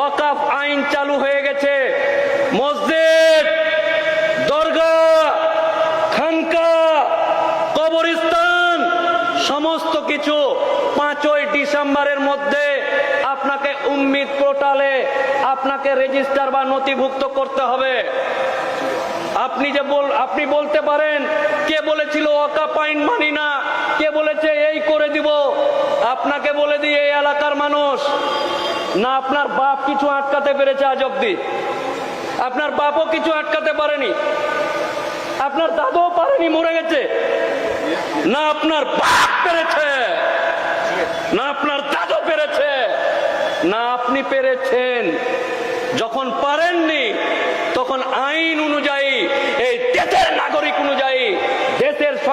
ওয়াকাফ আইন চালু হয়ে গেছে। মসজিদ দরগা খানকা, কবরস্থান, সমস্ত কিছু পাঁচই ডিসেম্বরের মধ্যে আপনাকে উম্মিদ পোর্টালে আপনাকে রেজিস্টার বা নথিভুক্ত করতে হবে। আপনি যে বল, আপনি বলতে পারেন, কে বলেছিল অকাপ আইন মানি না? কে বলেছে এই করে দিব? আপনাকে বলে দিই, এই এলাকার মানুষ। না, আপনার বাপ কিছু আটকাতে পেরেছে আজ অব্দি আপনার বাপও কিছু আটকাতে পারেনি। আপনার দাদাও পারেনি, মরে গেছে। না, আপনার বাপ পেরেছে। না, আপনার দাদু পেরেছে। না, আপনি পেরেছেন। যখন পারেননি, তখন আইন অনুযায়ী এই দেশের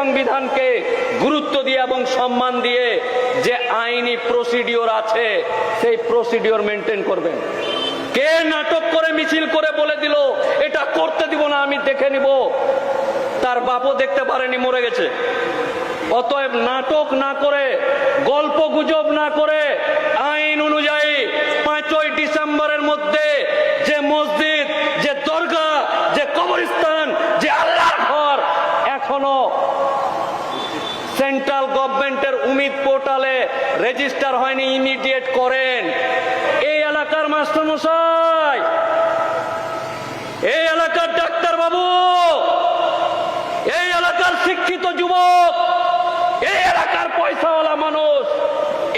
সংবিধানকে গুরুত্ব দিয়ে এবং সম্মান দিয়ে যে আইনি প্রসিডিওর আছে, সেই প্রসিডিওর মেনটেন করবেন। কে নাটক করে, মিছিল করে বলে দিল, এটা করতে দিব না, আমি দেখে নিব। তার বাপও দেখতে পারেনি, মরে গেছে। অতএব নাটক না করে, গল্প গুজব না করে, আইন অনুযায়ী পাঁচই ডিসেম্বরের মধ্যে যে মসজিদ, যে দরগা, যে কবরস্থান, যে আল্লাহর ঘর এখনও সেন্ট্রাল গভর্নমেন্টের উমিদ পোর্টালে রেজিস্টার হয়নি, ইমিডিয়েট করেন। এই এলাকার মাস্টারমশাই, এই এলাকার ডাক্তার বাবু এই এলাকার শিক্ষিত যুবক, এই এলাকার পয়সাওয়ালা মানুষ,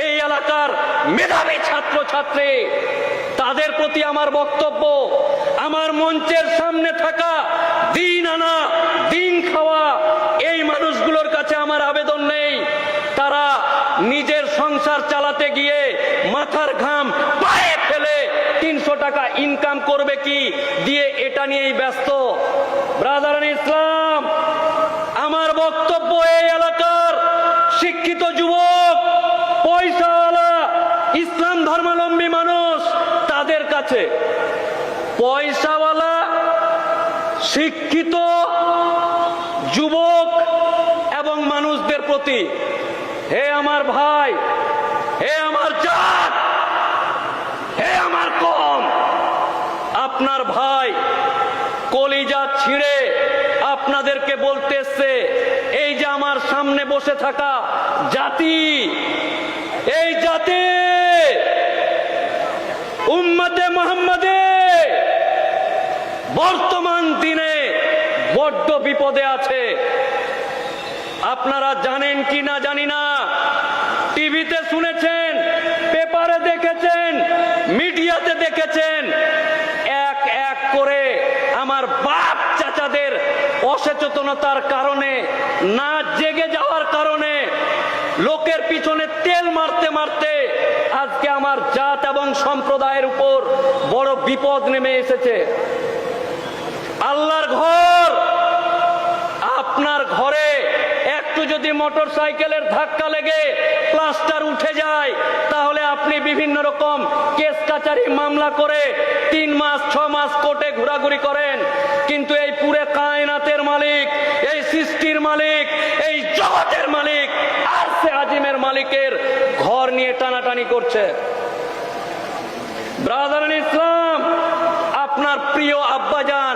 এই এলাকার মেধাবী ছাত্র ছাত্রী তাদের প্রতি আমার বক্তব্য, আমার মঞ্চের সামনে থাকা দিন আনা, দিন খাওয়া এই মানুষগুলোর কাছে আমার আবেদন নেই তারা নিজের সংসার চালাতে গিয়ে মাথার ঘাম পায়ে ফেলে তিনশো টাকা ইনকাম করবে কি? দিয়ে এটা নিয়েই ব্যস্ত। ব্রাদার ইসলাম, আমার বক্তব্য এই এলাকার শিক্ষিত যুবক, পয়সাওয়ালা, ইসলাম ধর্মাবলম্বী মানুষ, তাদের কাছে। পয়সাওয়ালা, শিক্ষিত যুবক এবং মানুষদের প্রতি। হে আমার ভাই হে আমার জাত, হে আমার কম। আপনার ভাই কলিজা ছিঁড়ে আপনাদেরকে বলতে এসছে, এই যে আমার সামনে বসে থাকা জাতি, এই জাতি উম্মতে মোহাম্মদে বর্তমান দিনে বড্ড বিপদে আছে। আপনারা জানেন কি না জানি না টিভিতে শুনেছেন, পেপারে দেখেছেন, মিডিয়াতে দেখেছেন, এক এক করে আমার বাপ চাচাদের অসচেতনতার কারণে, না জেগে যাওয়ার কারণে, লোকের পিছনে তেল মারতে মারতে আজকে আমার জাত এবং সম্প্রদায়ের উপর বড় বিপদ নেমে এসেছে। আল্লাহর ঘর, আপনার ঘরে যদি মোটর সাইকেলের ধাক্কা লেগে প্লাস্টার উঠে যায়, তাহলে আপনি বিভিন্ন রকম কেস কাচারি মামলা করে তিন মাস, ছ মাস কোর্টে ঘোরাঘুরি করেন। কিন্তু এই পুরে কায়নাতের মালিক, এই সৃষ্টির মালিক, এই জগতের মালিক, আর সে আজিমের মালিকের ঘর নিয়ে টানাটানি করছে। ব্রাদার ইসলাম, আপনার প্রিয় আব্বাজান,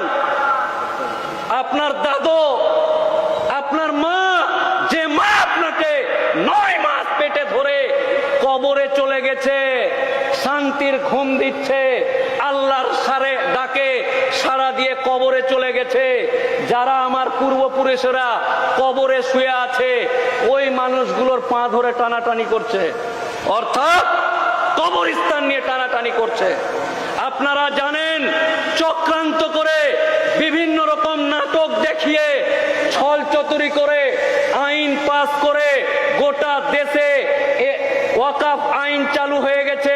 আপনার দাদু আপনার মা যে মা আপনাকে নয় মাস পেটে ধরে কবরে চলে গেছে শান্তির ঘুম দিচ্ছে। আল্লাহর সারে ডাকে, সারা দিয়ে কবরে চলে গেছে। যারা আমার পূর্বপুরুষেরা কবরে শুয়ে আছে, ওই মানুষগুলোর পা ধরে টানাটানি করছে। অর্থাৎ কবরস্থান নিয়ে টানাটানি করছে। আপনারা জানেন, চক্রান্ত করে বিভিন্ন রকম নাটক দেখিয়ে, ছল চতুরি করে, আইন পাস করে গোটা দেশে ওয়াকাফ আইন চালু হয়ে গেছে।